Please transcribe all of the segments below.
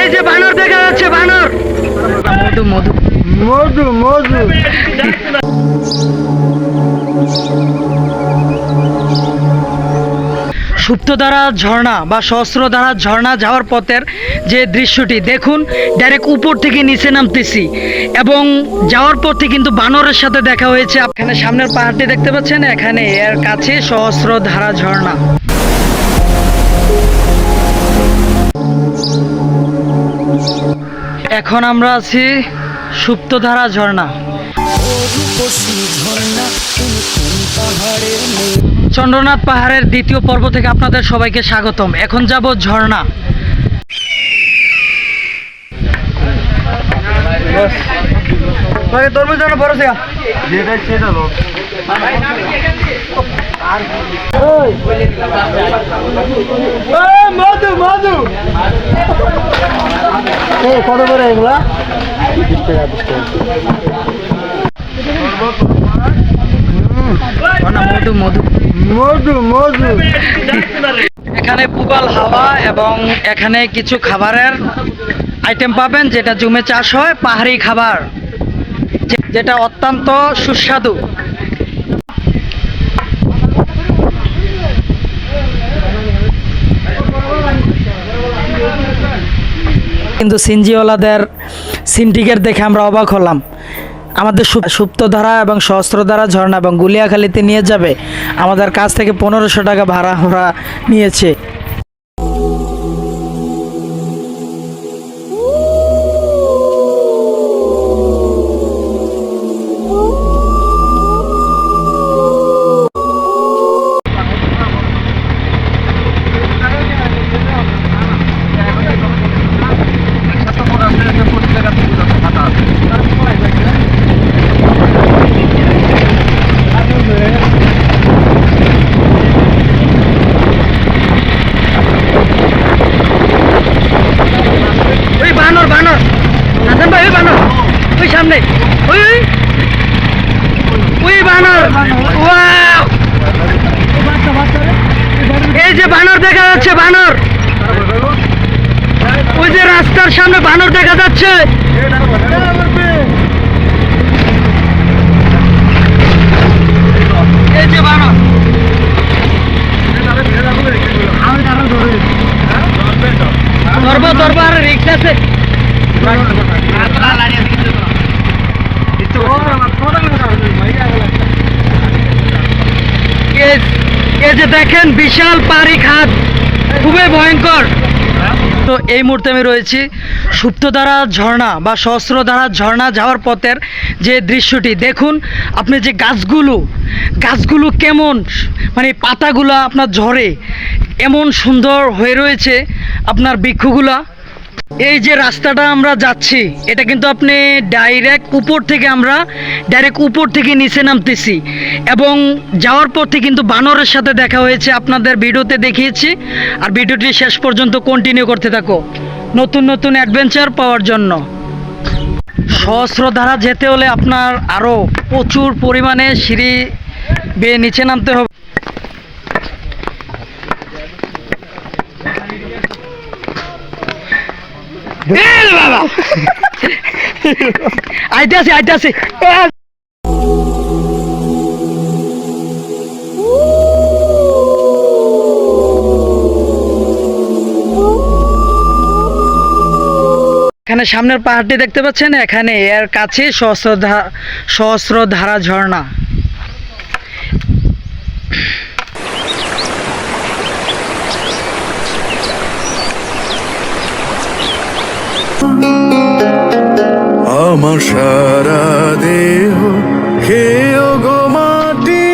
এই যে বানর দেখা যাচ্ছে বানর। মধু মধু। মধু মধু। সুপ্তধারা ঝর্ণা বা সহস্রধারা ঝর্ণা যাওয়ার পথের যে দৃশ্যটি দেখুন ডাইরেক্ট উপর থেকে নিচে নামতেছি এবং যাওয়ার পথে কিন্তু বানরের সাথে দেখা হয়েছে। এখানে সামনের পাহাড়টি দেখতে পাচ্ছেন এখানে এর কাছে সহস্রধারা ঝর্ণা। এখন আমরা আছি সুপ্তধারা ঝর্ণা। চন্দ্রনাথ পাহাড়ের দ্বিতীয় পর্ব থেকে আপনাদের সবাইকে স্বাগতম। এখন যাব ঝর্ণা। তরমুজ জানো বড় থেকে যেটা সেটা লোক মধু মধু। মধু মধু মধু মধু। এখানে পুবাল হাওয়া এবং এখানে কিছু খাবারের আইটেম পাবেন, যেটা জমে চাষ হয়, পাহাড়ি খাবার যেটা অত্যন্ত সুস্বাদু। কিন্তু সিনজিওয়ালাদের সিন্ডিকেট দেখে আমরা অবাক হলাম। আমাদের সুপ- সুপ্তধারা এবং সহস্ত্রধারা ঝর্ণা এবং গুলিয়াখালিতে নিয়ে যাবে। আমাদের কাছ থেকে পনেরোশো টাকা ভাড়া ওরা নিয়েছে। ওই সামনে। ওই ওই বানর। এই যে বানর দেখা যাচ্ছে, বানর। ওই যে রাস্তার সামনে বানর দেখা যাচ্ছে। এই যে আর রিক্স আছে। দেখেন বিশাল পাহাড়ি খাদ, খুবই ভয়ঙ্কর। তো এই মুহূর্তে আমি রয়েছি সুপ্তধারা ঝর্ণা বা সহস্রধারা ঝর্ণা যাওয়ার পথের যে দৃশ্যটি। দেখুন, আপনি যে গাছগুলো গাছগুলো কেমন মানে পাতাগুলো আপনার ঝরে, এমন সুন্দর হয়ে রয়েছে আপনার বৃক্ষগুলা। এই যে রাস্তাটা আমরা যাচ্ছি, এটা কিন্তু আপনি ডাইরেক্ট উপর থেকে আমরা ডাইরেক্ট উপর থেকে নিচে নামতেছি। এবং যাওয়ার পথে কিন্তু বানরের সাথে দেখা হয়েছে, আপনাদের ভিডিওতে দেখিয়েছি। আর ভিডিওটি শেষ পর্যন্ত কন্টিনিউ করতে থাকো। নতুন নতুন অ্যাডভেঞ্চার পাওয়ার জন্য। সহস্র ধারা যেতে হলে আপনার আরও প্রচুর পরিমাণে সিঁড়ি বেয়ে নিচে নামতে হবে। বাবা! আইতাছে আইতাছে। এখানে সামনের পাহাড়টি দেখতে পাচ্ছেন এখানে এর কাছে সহস্র সহস্র ধারা ঝর্ণা। আমার সারা দেহ গো মাটি।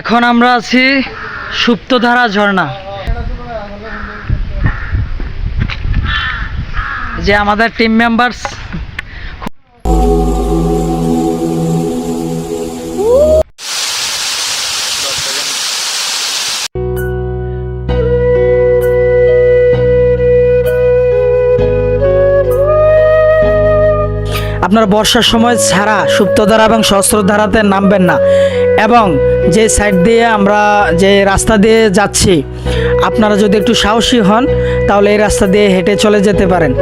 এখন আমরা আছি সুপ্তধারা ঝর্ণা। যে আমাদের টিম মেম্বার্স আপনারা বর্ষার সময় ছাড়া সুপ্তধারা এবং সহস্রধারাতে নামবেন না। এবং যে সাইড দিয়ে আমরা যে রাস্তা দিয়ে যাচ্ছি, আপনারা যদি একটু সাহসী হন, তাহলে এই রাস্তা দিয়ে হেঁটে চলে যেতে পারেন।